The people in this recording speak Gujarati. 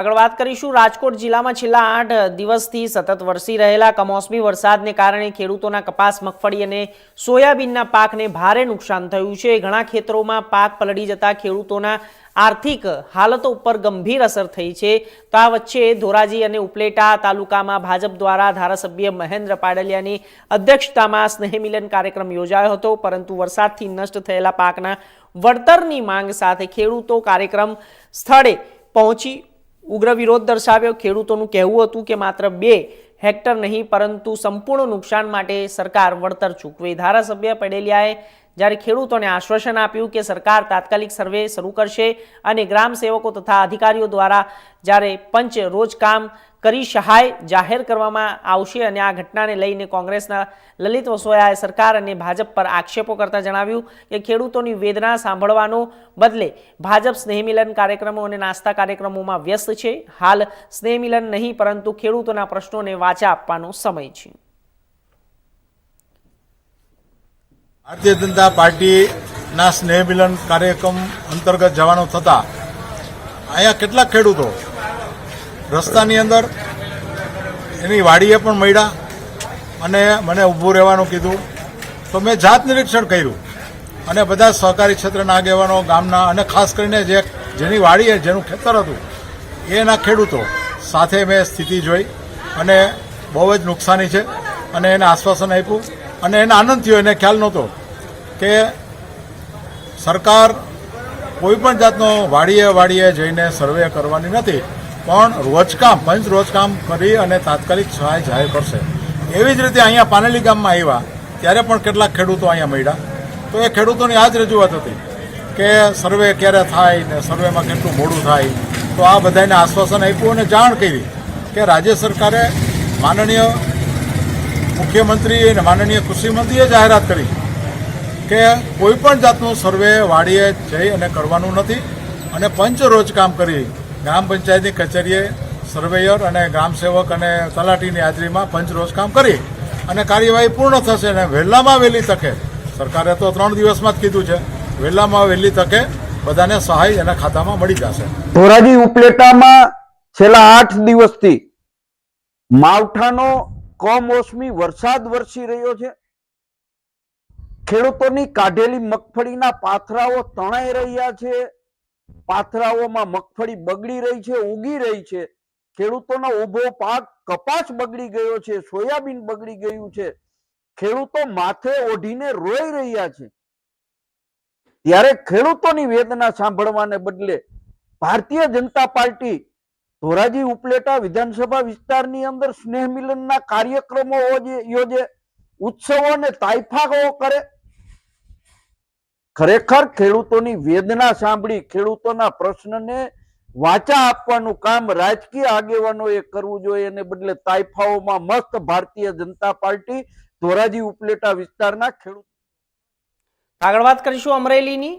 આગળ વાત કરીશું રાજકોટ જિલ્લામાં છેલ્લા આઠ દિવસથી સતત વરસી રહેલા કમોસમી વરસાદને કારણે ખેડૂતોના કપાસ, મગફળી અને સોયાબીનના પાકને ભારે નુકસાન થયું છે. ઘણા ખેતરોમાં પાક પલળી જતા ખેડૂતોના આર્થિક હાલતો ઉપર ગંભીર અસર થઈ છે. તો આ વચ્ચે ધોરાજી અને ઉપલેટા તાલુકામાં ભાજપ દ્વારા ધારાસભ્ય મહેન્દ્ર પાડલિયાની અધ્યક્ષતામાં સ્નેહમિલન કાર્યક્રમ યોજાયો હતો. પરંતુ વરસાદથી નષ્ટ થયેલા પાકના વળતરની માંગ સાથે ખેડૂતો કાર્યક્રમ સ્થળે પહોંચી ઉગ્ર વિરોધ દર્શાવ્યો. ખેડૂતોનું કહેવું હતું કે માત્ર બે હેક્ટર નહીં, પરંતુ સંપૂર્ણ નુકસાન માટે સરકાર વળતર ચૂકવે. ધારાસભ્ય પટેલિયાએ જ્યારે ખેડૂતોને આશ્વાસન આપ્યું કે સરકાર તાત્કાલિક સર્વે શરૂ કરશે અને ગ્રામ સેવકો તથા અધિકારીઓ દ્વારા જ્યારે પંચ રોજ કામ કરી સહાય જાહેર કરવામાં આવશે અને આ ઘટનાને લઈને કોંગ્રેસના લલિત વસોયાએ સરકાર અને ભાજપ પર આક્ષેપો કરતા જણાવ્યું કે ખેડૂતોની વેદના સાંભળવાનો બદલે ભાજપ સ્નેહમિલન કાર્યક્રમો અને નાસ્તા કાર્યક્રમોમાં વ્યસ્ત છે. હાલ સ્નેહમિલન નહીં, પરંતુ ખેડૂતોના પ્રશ્નોને વાચા આપવાનો સમય છે. ભારતીય જનતા પાર્ટીના સ્નેહ મિલન કાર્યક્રમ અંતર્ગત જવાનું થતા અહીંયા કેટલાક ખેડૂતો રસ્તાની અંદર એની વાડીએ પણ મળ્યા અને મને ઊભું રહેવાનું કીધું. તો મેં જાત નિરીક્ષણ કર્યું અને બધા સહકારી ક્ષેત્રના આગેવાનો, ગામના અને ખાસ કરીને જે જેની વાડીએ જેનું ખેતર હતું, એના ખેડૂતો સાથે મેં સ્થિતિ જોઈ અને બહુ જ નુકસાની છે અને એને આશ્વાસન આપ્યું. અને એને આનંદ થયો, એને ખ્યાલ નહોતો કે સરકાર કોઈ પણ જાતનો વાડીએ વાડીએ જઈને સર્વે કરવાની નથી, પણ રોજકામ પંચ રોજકામ કરી અને તાત્કાલિક સહાય જાહેર કરશે. એવી જ રીતે અહીંયા પાનેલી ગામમાં આવ્યા, ત્યારે પણ કેટલાક ખેડૂતો અહીંયા મળ્યા. તો એ ખેડૂતોની આ જ રજૂઆત હતી કે સર્વે ક્યારે થાય ને સર્વેમાં કેટલું મોડું થાય. તો આ બધાને આશ્વાસન આપ્યું અને જાણ કરી કે રાજ્ય સરકારે માનનીય મુખ્યમંત્રી અને માનનીય કૃષિમંત્રીએ જાહેરાત કરી કે કોઈ પણ જાતનું સર્વે વાડીએ જઈ અને કરવાનું નથી અને પંચ રોજ કામ કરી ગ્રામ પંચાયતની કચેરીએ સર્વેયર અને ગ્રામ સેવક અને તલાટીની હાજરીમાં પંચ રોજ કામ કરી અને કાર્યવાહી પૂર્ણ થશે અને વહેલામાં વહેલી તકે. સરકારે તો ત્રણ દિવસમાં જ કીધું છે વહેલામાં વહેલી તકે, બધાને સહાય એના ખાતામાં મળી જશે. ધોરાજી ઉપલેટામાં છેલ્લા આઠ દિવસથી માવઠાનો કમોસમી વરસાદ વરસી રહ્યો છે. ખેડૂતોની કાઢેલી મગફળીના પાથરાઓ તણાઈ રહ્યા છે. પાથરાઓમાં મગફળી બગડી રહી છે, ઉગી રહી છે. ખેડૂતોનો ઊભો પાક કપાસ બગડી ગયો છે, સોયાબીન બગડી ગયું છે. ખેડૂતો માથે ઓઢીને રોઈ રહ્યા છે. ત્યારે ખેડૂતોની વેદના સાંભળવાને બદલે ભારતીય જનતા પાર્ટી ધોરાજી ઉપલેટા વિધાનસભા વિસ્તારની અંદર સ્નેહ મિલનના કાર્યક્રમો યોજે- ઉત્સવો અને તાઇફાઓ કરે. ખરેખર ખેડૂતોની વેદના સાંભળી, ખેડૂતોના પ્રશ્નને વાચા આપવાનું કામ રાજકીય આગેવાનોએ કરવું જોઈએ. એને બદલે તાઇફાઓમાં મસ્ત ભારતીય જનતા પાર્ટી ધોરાજી ઉપલેટા વિસ્તારના ખેડૂત આગળ વાત કરીશું અમરેલીની.